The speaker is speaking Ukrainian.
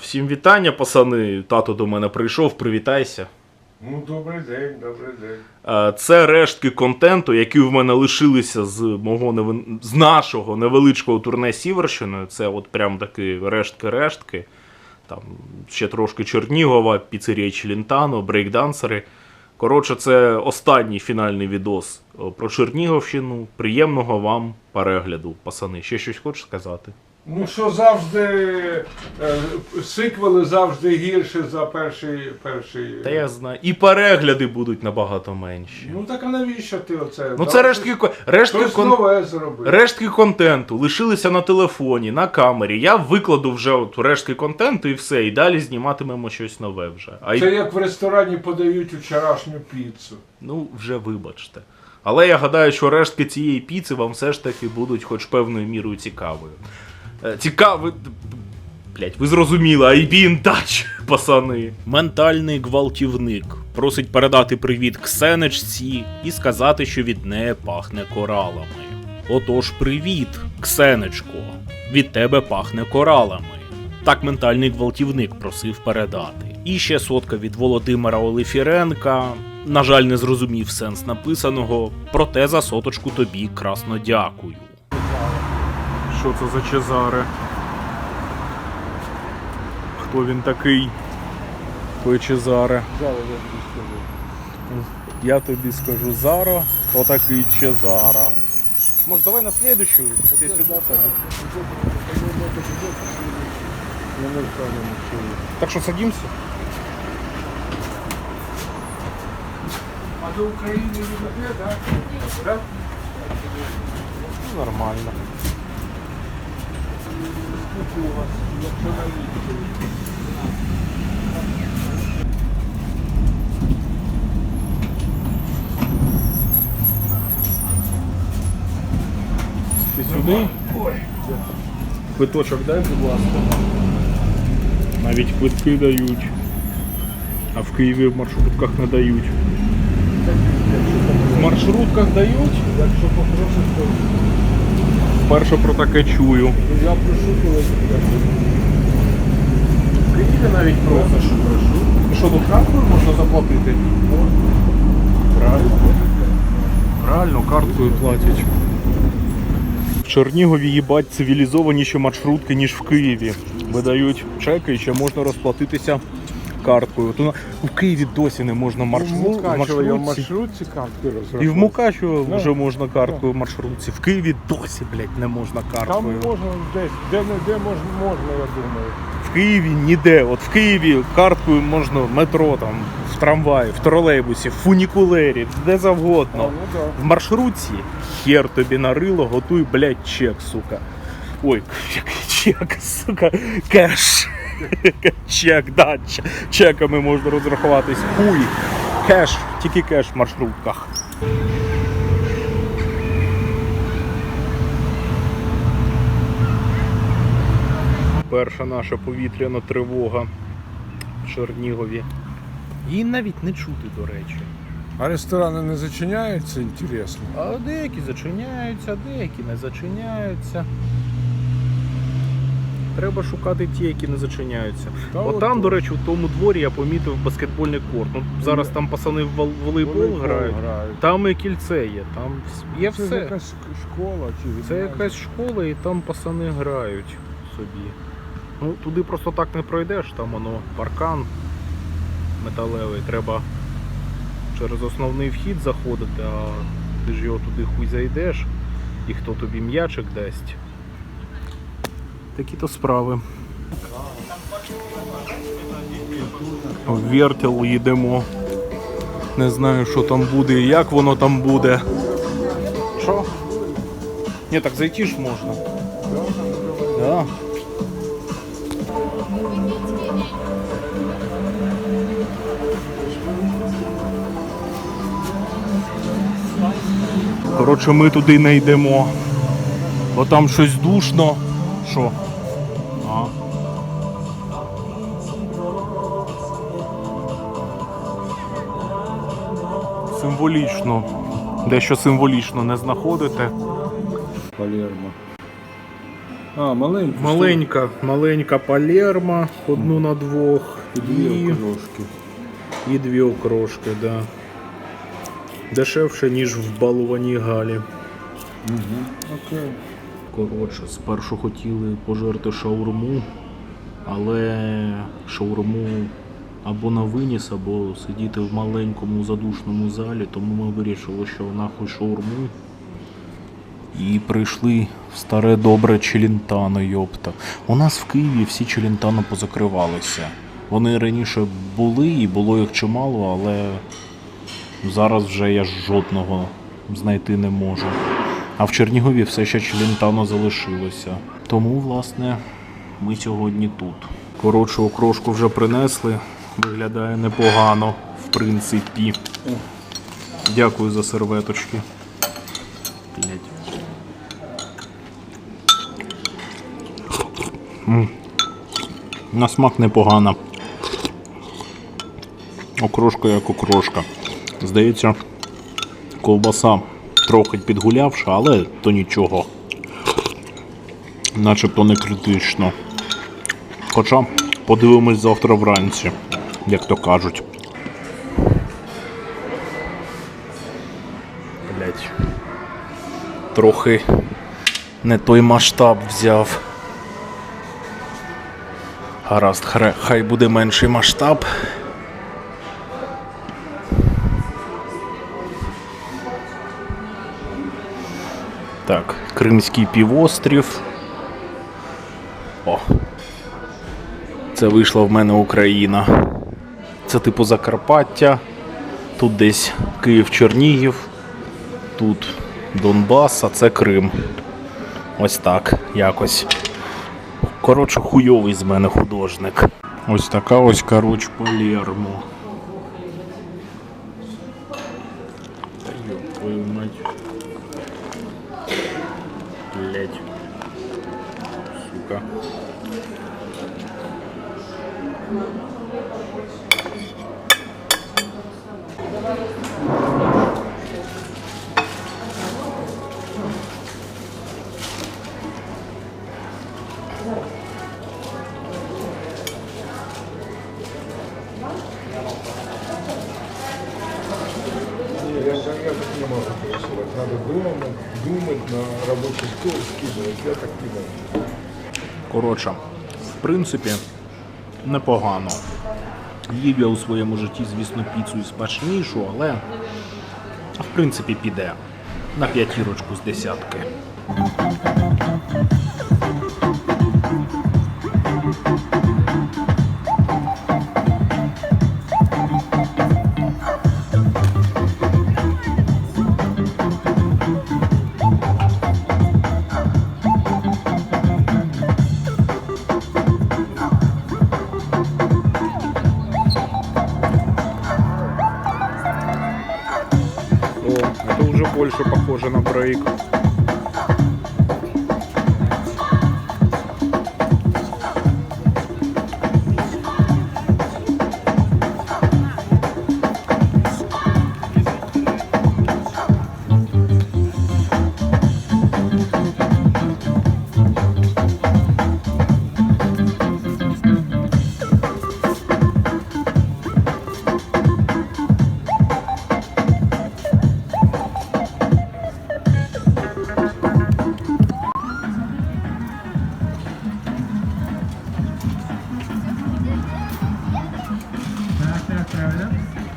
Всім вітання, пацани. Тато до мене прийшов, привітайся. Ну, добрий день, добрий день. Це рештки контенту, які в мене лишилися з мого невин- з нашого невеличкого турне Сіверщиною. Це от прям такі рештки-рештки. Там ще трошки Чернігова, піцерія Челентано, брейкдансери. Коротше, це останній фінальний відос про Чернігівщину. Приємного вам перегляду, пацани. Ще щось хочеш сказати? Ну що завжди е, сиквели завжди гірше за перший. перший... Та я знаю. І перегляди будуть набагато менші. Ну так а навіщо ти оце? Ну це рештки, рештки, кон... рештки контенту лишилися на телефоні, на камері. Я викладу вже от рештки контенту і все, і далі зніматимемо щось нове вже. А й... Це як в ресторані подають вчорашню піцу. Ну, вже вибачте. Але я гадаю, що рештки цієї піци вам все ж таки будуть хоч певною мірою цікавою. Е, Цікавий. Блять, ви зрозуміли, I be in touch, пацани. Ментальний гвалтівник просить передати привіт Ксенечці і сказати, що від неї пахне коралами. Отож, привіт, Ксенечко. Від тебе пахне коралами. Так ментальний гвалтівник просив передати. І ще сотка від Володимира Олефіренка. На жаль, не зрозумів сенс написаного, проте за соточку тобі красно дякую. Що це за Чезаре? Хто він такий? Той Чезаре. Я тобі скажу Заро, хто такий Чезаро. Може, давай на следующую? Все сюди Так що садимся? А до України не так? Так? Ну, Нормально. Ти сюди? Ой, Квиточок дай, будь ласка. Навіть квитки дають. А в Києві в маршрутках не дають. В маршрутках дають? якщо попросиш, то Вперше про таке чую. я прошу, коли В Києві навіть просиш. І що тут карткою можна заплатити? Правильно. Правильно, карткою платять. В Чернігові їбать цивілізованіші маршрутки, ніж в Києві. Видають чеки і ще можна розплатитися карткою. На- в Києві досі не можна маршрут, в Мукачево я в маршрутці. маршрутці картки І в. Мукачево Да. вже можна карткою в маршрутці. В Києві досі, блядь, не можна Там карткою. можна десь, де не де можна, можна, я думаю. В Києві ніде. От в Києві карткою можна в метро, там, в трамваї, в тролейбусі, в фунікулері, де завгодно. А, ну да. В маршрутці хер тобі нарило, готуй, блядь, чек, сука. Ой, який чек, сука, кеш. Чек, да, чеками можна розрахуватись. Хуй. Кеш, тільки кеш в маршрутках. Перша наша повітряна тривога в Чернігові. Її навіть не чути, до речі. А ресторани не зачиняються, інтересно. А деякі зачиняються, деякі не зачиняються. Треба шукати ті, які не зачиняються. Та От от там, тут. до речі, у тому дворі я помітив баскетбольний корт. Ну, зараз там пацани в вол- волейбол, Волейбол грають. грають. Там і кільце є, там є Це все. якась школа чи Це якась школа, і там пацани грають собі. Ну, туди просто так не пройдеш, там воно паркан металевий, треба через основний вхід заходити, а ти ж його туди хуй зайдеш, і хто тобі м'ячик дасть. Такі то справи. В Вертел їдемо. Не знаю, що там буде і як воно там буде. Що? Ні, так зайти ж можна. Да. Коротше, ми туди не йдемо. Бо там щось душно. Що? Символічно. Дещо символічно не знаходите. Палермо. А, маленький. Маленька, маленька палерма, одну на двох. І Дві окрошки. і дві окрошки, да. Дешевше, ніж в балуваній галі. Окей. Коротше, спершу хотіли пожерти шаурму, але шаурму або на виніс, або сидіти в маленькому задушному залі, тому ми вирішили, що нахуй шаурму. І прийшли в старе добре Челентано, йопта. У нас в Києві всі Челентано позакривалися. Вони раніше були і було їх чимало, але зараз вже я жодного знайти не можу. А в Чернігові все ще Челентано залишилося. Тому, власне, ми сьогодні тут. Коротше, окрошку вже принесли. Виглядає непогано, в принципі. Дякую за серветочки. На смак непогано. Окрошка як окрошка. Здається, ковбаса трохи підгулявша, але то нічого. Начебто не критично. Хоча подивимось завтра вранці, як то кажуть. Блять. Трохи не той масштаб взяв. Гаразд, хай буде менший масштаб. Так, Кримський півострів. О. Це вийшла в мене Україна. Це типу Закарпаття. Тут десь Київ-Чернігів. Тут Донбас, а це Крим. Ось так, якось. Коротше, хуйовий з мене художник. Ось така ось, коротше, Палермо. Твою мать. Блять. Сука. Я, так не могу рисовать. Надо думать, думать на рабочий стол, скидывать. Я так могу. Коротше, в принципі, непогано. Їв я у своєму житті, звісно, піцу і смачнішу, але в принципі піде. На п'ятірочку з десятки. На брейк. Efendim?